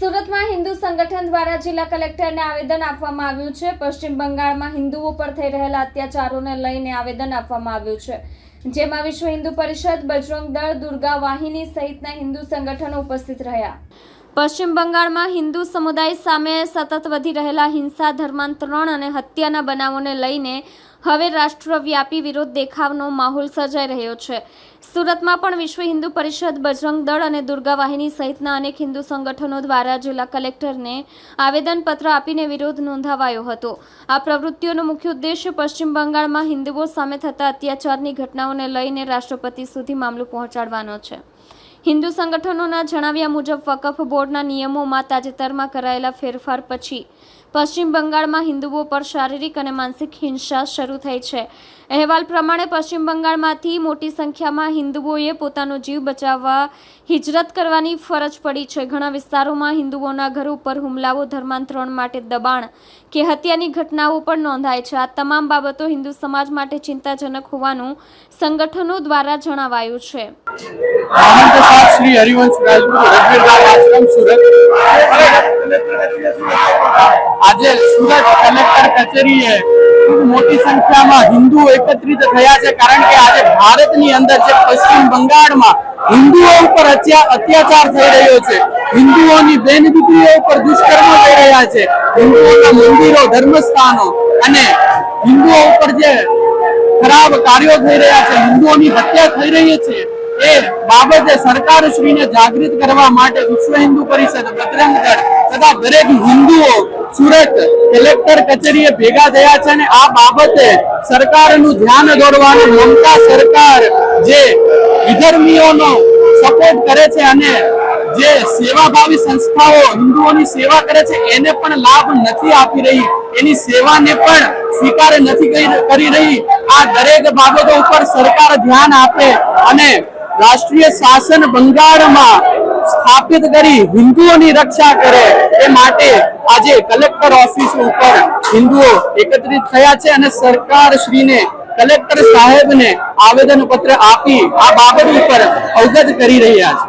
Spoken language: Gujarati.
સુરતમાં હિન્દુ સંગઠન દ્વારા જિલ્લા કલેક્ટરને આવેદન આપવામાં આવ્યું છે. પશ્ચિમ બંગાળમાં હિન્દુઓ પર થઈ રહેલા અત્યાચારોને લઈને આવેદન આપવામાં આવ્યું છે. જેમાં વિશ્વ હિન્દુ પરિષદ, બજરંગ દળ, દુર્ગા વાહિની સહિતના હિન્દુ સંગઠનો ઉપસ્થિત રહ્યા. પશ્ચિમ બંગાળમાં હિન્દુ સમુદાય સામે સતત વધી રહેલા હિંસા, ધર્માંતરણ અને હત્યાના બનાવોને લઈને હવે રાષ્ટ્રવ્યાપી વિરોધ દેખાવનો માહોલ સર્જાઈ રહ્યો છે. સુરતમાં પણ વિશ્વ હિન્દુ પરિષદ, બજરંગ દળ અને દુર્ગા વાહિની સહિતના અનેક હિન્દુ સંગઠનો દ્વારા જિલ્લા કલેક્ટરને આવેદનપત્ર આપીને વિરોધ નોંધાવાયો હતો. આ પ્રવૃત્તિઓનો મુખ્ય ઉદ્દેશ્ય પશ્ચિમ બંગાળમાં હિન્દુઓ સામે થતા અત્યાચારની ઘટનાઓને લઈને રાષ્ટ્રપતિ સુધી મામલું પહોંચાડવાનો છે. હિન્દુ સંગઠનોના જણાવ્યા મુજબ વકફ બોર્ડના નિયમોમાં તાજેતરમાં કરાયેલા ફેરફાર પછી પશ્ચિમ બંગાળમાં હિન્દુઓ પર શારીરિક અને માનસિક હિંસા શરૂ થઈ છે. અહેવાલ પ્રમાણે પશ્ચિમ બંગાળમાંથી મોટી સંખ્યામાં હિન્દુઓએ પોતાનો જીવ બચાવવા, હિજરત કરવાની ફરજ પડી છે. ઘણા વિસ્તારોમાં હિન્દુઓના ઘર ઉપર હુમલાઓ ધર્માંતરણ માટે દબાણ કે હત્યાની ઘટનાઓ પણ નોંધાય છે. આ તમામ બાબતો હિન્દુ સમાજ માટે ચિંતાજનક હોવાનું સંગઠનો દ્વારા જણાવાયું છે. હરિવંશ રાજગુરુ આશ્રમ સુરત. આજે સુરત કલેક્ટર કચેરીએ ખૂબ મોટી સંખ્યામાં હિન્દુઓ એકત્રિત થયા છે કારણ કે આજે ભારતની અંદર જે પશ્ચિમ બંગાળમાં હિન્દુઓ ઉપર અત્યા- અત્યાચાર થઈ રહ્યો છે. હિન્દુઓની બેન દીકરીઓ ઉપર દુષ્કર્મો થઈ રહ્યા છે. હિન્દુઓના મંદિરો, ધર્મસ્થાનો અને હિન્દુઓ ઉપર જે ખરાબ કાર્યો થઈ રહ્યા છે, હિન્દુઓની હત્યા થઈ રહી છે. એ બાબતે સરકાર શ્રીને જાગૃત કરવા માટે વિશ્વ હિન્દુ પરિષદ, બજરંગ તથા દરેક હિન્દુઓ સુરત કલેક્ટર કચેરીએ ભેગા થયા છે અને આ બાબતે સરકારનું ધ્યાન દોરવાનું મમતા સરકાર જે વિધર્મીઓનો સપોર્ટ કરે છે અને જે સેવાભાવી સંસ્થાઓ હિન્દુઓની સેવા કરે છે, એને પણ લાભ નથી આપી રહી. એની સેવાને પણ સ્વીકાર નથી કરી રહી. આ દરેક બાબતો ઉપર સરકાર ધ્યાન આપે અને રાષ્ટ્રીય શાસન બંગાળમાં સ્થાપિત કરી હિન્દુઓની રક્ષા કરે એ માટે આજે કલેક્ટર ઓફિસ ઉપર હિન્દુઓ એકત્રિત થયા છે અને સરકાર શ્રીને કલેક્ટર સાહેબને આવેદન પત્ર આપી આ બાબત ઉપર અવગત કરી રહ્યા છે.